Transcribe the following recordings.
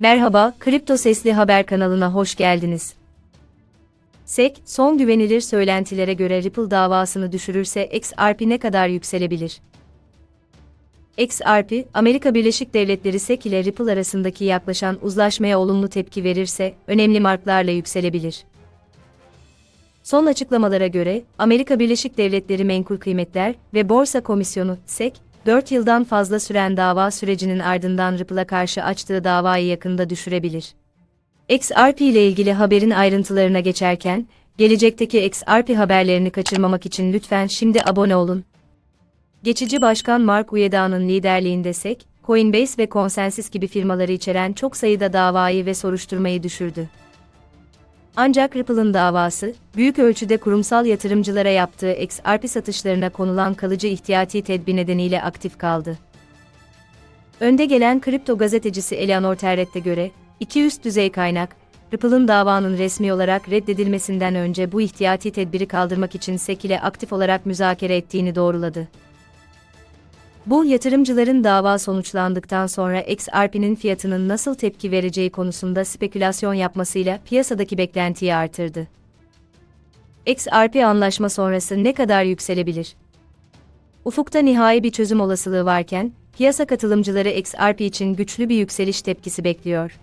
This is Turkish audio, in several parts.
Merhaba, Kripto Sesli Haber kanalına hoş geldiniz. SEC, son güvenilir söylentilere göre Ripple davasını düşürürse XRP ne kadar yükselebilir? XRP, Amerika Birleşik Devletleri SEC ile Ripple arasındaki yaklaşan uzlaşmaya olumlu tepki verirse, önemli marklarla yükselebilir. Son açıklamalara göre, Amerika Birleşik Devletleri Menkul Kıymetler ve Borsa Komisyonu, SEC, 4 yıldan fazla süren dava sürecinin ardından Ripple'a karşı açtığı davayı yakında düşürebilir. XRP ile ilgili haberin ayrıntılarına geçerken, gelecekteki XRP haberlerini kaçırmamak için lütfen şimdi abone olun. Geçici Başkan Mark Ueda'nın liderliğinde SEC, Coinbase ve Consensus gibi firmaları içeren çok sayıda davayı ve soruşturmayı düşürdü. Ancak Ripple'ın davası, büyük ölçüde kurumsal yatırımcılara yaptığı XRP satışlarına konulan kalıcı ihtiyati tedbir nedeniyle aktif kaldı. Önde gelen kripto gazetecisi Eleanor Terrett'e göre, iki üst düzey kaynak, Ripple'ın davanın resmi olarak reddedilmesinden önce bu ihtiyati tedbiri kaldırmak için SEC ile aktif olarak müzakere ettiğini doğruladı. Bu, yatırımcıların dava sonuçlandıktan sonra XRP'nin fiyatının nasıl tepki vereceği konusunda spekülasyon yapmasıyla piyasadaki beklentiyi artırdı. XRP anlaşma sonrası ne kadar yükselebilir? Ufukta nihai bir çözüm olasılığı varken, piyasa katılımcıları XRP için güçlü bir yükseliş tepkisi bekliyor.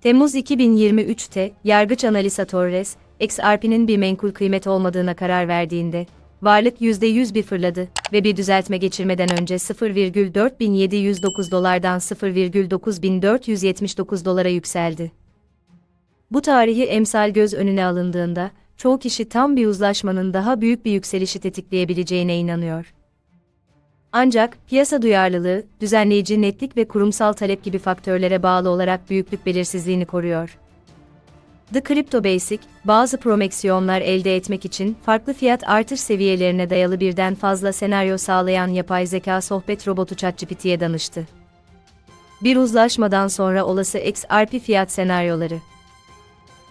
Temmuz 2023'te, yargıç Analisa Torres, XRP'nin bir menkul kıymet olmadığına karar verdiğinde, varlık %100 bir fırladı ve bir düzeltme geçirmeden önce 0,4709 dolardan 0,9479 dolara yükseldi. Bu tarihi emsal göz önüne alındığında, çoğu kişi tam bir uzlaşmanın daha büyük bir yükselişi tetikleyebileceğine inanıyor. Ancak, piyasa duyarlılığı, düzenleyici netlik ve kurumsal talep gibi faktörlere bağlı olarak büyüklük belirsizliğini koruyor. The Crypto Basic, bazı promeksiyonlar elde etmek için farklı fiyat artış seviyelerine dayalı birden fazla senaryo sağlayan yapay zeka sohbet robotu ChatGPT'ye danıştı. Bir uzlaşmadan sonra olası XRP fiyat senaryoları.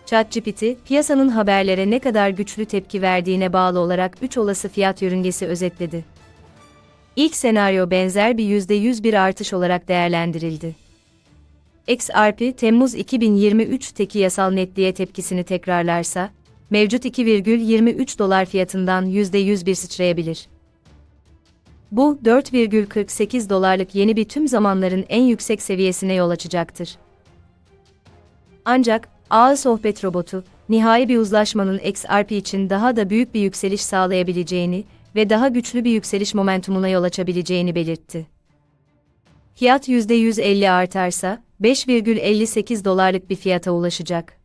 ChatGPT, piyasanın haberlere ne kadar güçlü tepki verdiğine bağlı olarak 3 olası fiyat yörüngesi özetledi. İlk senaryo benzer bir %100 bir artış olarak değerlendirildi. XRP, Temmuz 2023'teki yasal netliğe tepkisini tekrarlarsa, mevcut 2,23 dolar fiyatından %100 bir sıçrayabilir. Bu, 4,48 dolarlık yeni bir tüm zamanların en yüksek seviyesine yol açacaktır. Ancak, ağ sohbet robotu, nihai bir uzlaşmanın XRP için daha da büyük bir yükseliş sağlayabileceğini ve daha güçlü bir yükseliş momentumuna yol açabileceğini belirtti. Fiyat %150 artarsa, 5,58 dolarlık bir fiyata ulaşacak.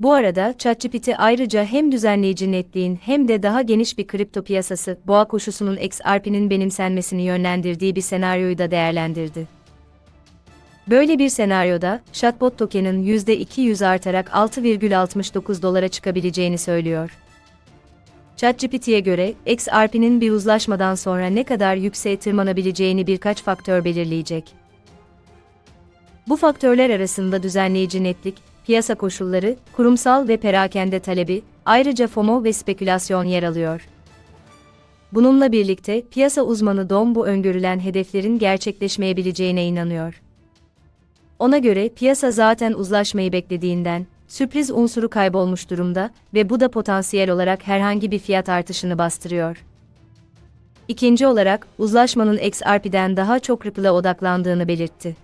Bu arada ChatGPT ayrıca hem düzenleyici netliğin hem de daha geniş bir kripto piyasası, boğa koşusunun XRP'nin benimsenmesini yönlendirdiği bir senaryoyu da değerlendirdi. Böyle bir senaryoda, chatbot token'ın %200 artarak 6,69 dolara çıkabileceğini söylüyor. ChatGPT'ye göre, XRP'nin bir uzlaşmadan sonra ne kadar yükseğe tırmanabileceğini birkaç faktör belirleyecek. Bu faktörler arasında düzenleyici netlik, piyasa koşulları, kurumsal ve perakende talebi, ayrıca FOMO ve spekülasyon yer alıyor. Bununla birlikte piyasa uzmanı Dom bu öngörülen hedeflerin gerçekleşmeyebileceğine inanıyor. Ona göre piyasa zaten uzlaşmayı beklediğinden, sürpriz unsuru kaybolmuş durumda ve bu da potansiyel olarak herhangi bir fiyat artışını bastırıyor. İkinci olarak, uzlaşmanın XRP'den daha çok Ripple'a odaklandığını belirtti.